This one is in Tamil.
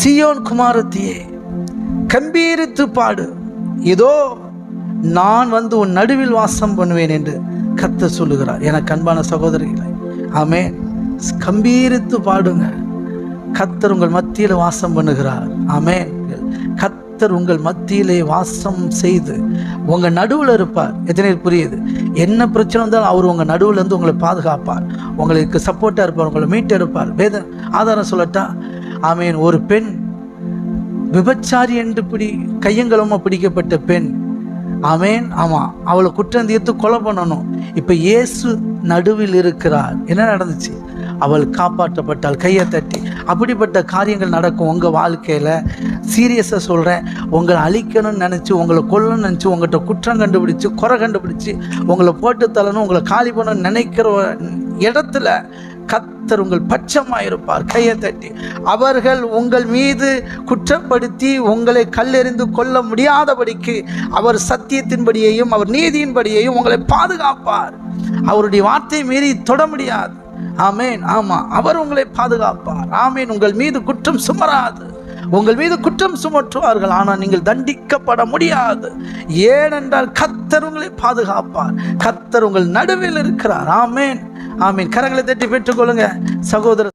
சியோன் குமாரத்தியே கம்பீரித்து பாடு. இதோ நான் வந்து உன் நடுவில் வாசம் பண்ணுவேன் என்று கத்த சொல்லுகிறார். எனக்கு அன்பான சகோதரிகளை ஆமே கம்பீரித்து பாடுங்க. கத்தர் உங்கள் மத்தியில் வாசம் பண்ணுகிறார். ஆமே கத்தர் உங்கள் மத்தியிலே வாசம் செய்து உங்கள் நடுவில் இருப்பார். எத்தனை புரியுது? என்ன பிரச்சனை வந்தாலும் அவர் உங்கள் நடுவில் இருந்து உங்களை பாதுகாப்பார். உங்களுக்கு சப்போர்ட்டாக இருப்பார். உங்களை மீட்டு எடுப்பார். வேத ஆதாரம் சொல்லட்டா? ஆமேன். ஒரு பெண் விபச்சாரி என்று பிடி கையங்களமா பிடிக்கப்பட்ட பெண். ஆமேன். ஆமாம் அவளை குற்றம் தீர்த்து கொலை பண்ணணும். இப்போ இயேசு நடுவில் இருக்கிறார். என்ன நடந்துச்சு? அவள் காப்பாற்றப்பட்டாள் கையை தட்டி. அப்படிப்பட்ட காரியங்கள் நடக்கும் உங்கள் வாழ்க்கையில். சீரியஸாக சொல்கிறேன் உங்களை அழிக்கணும்னு நினச்சி உங்களை கொல்லணும்னு நினச்சி உங்கள்கிட்ட குற்றம் கண்டுபிடிச்சி குறை கண்டுபிடிச்சி உங்களை போட்டு தள்ளணும் உங்களை காலி பண்ணணும்னு நினைக்கிற இடத்துல கத்தர் உங்கள் பட்சமாயிருப்பார். கையை தட்டி அவர்கள் உங்கள் மீது குற்றப்படுத்தி உங்களை கல்லெறிந்து கொள்ள முடியாதபடிக்கு அவர் சத்தியத்தின்படியையும் அவர் நீதியின்படியையும் உங்களை பாதுகாப்பார். அவருடைய வார்த்தையை மீறி தொட முடியாது. ஆமேன் ஆமாம் அவர் உங்களை பாதுகாப்பார். ஆமேன் உங்கள் மீது குற்றம் சுமராது. உங்கள் மீது குற்றம் சுமற்றுவார்கள் ஆனால் நீங்கள் தண்டிக்கப்பட முடியாது. ஏனென்றால் கத்தர் உங்களை பாதுகாப்பார். கத்தர் உங்கள் நடுவில் இருக்கிறார். ஆமேன். ஆமீன். கரங்களை தட்டி பெற்றுக்கொள்ளுங்க சகோதர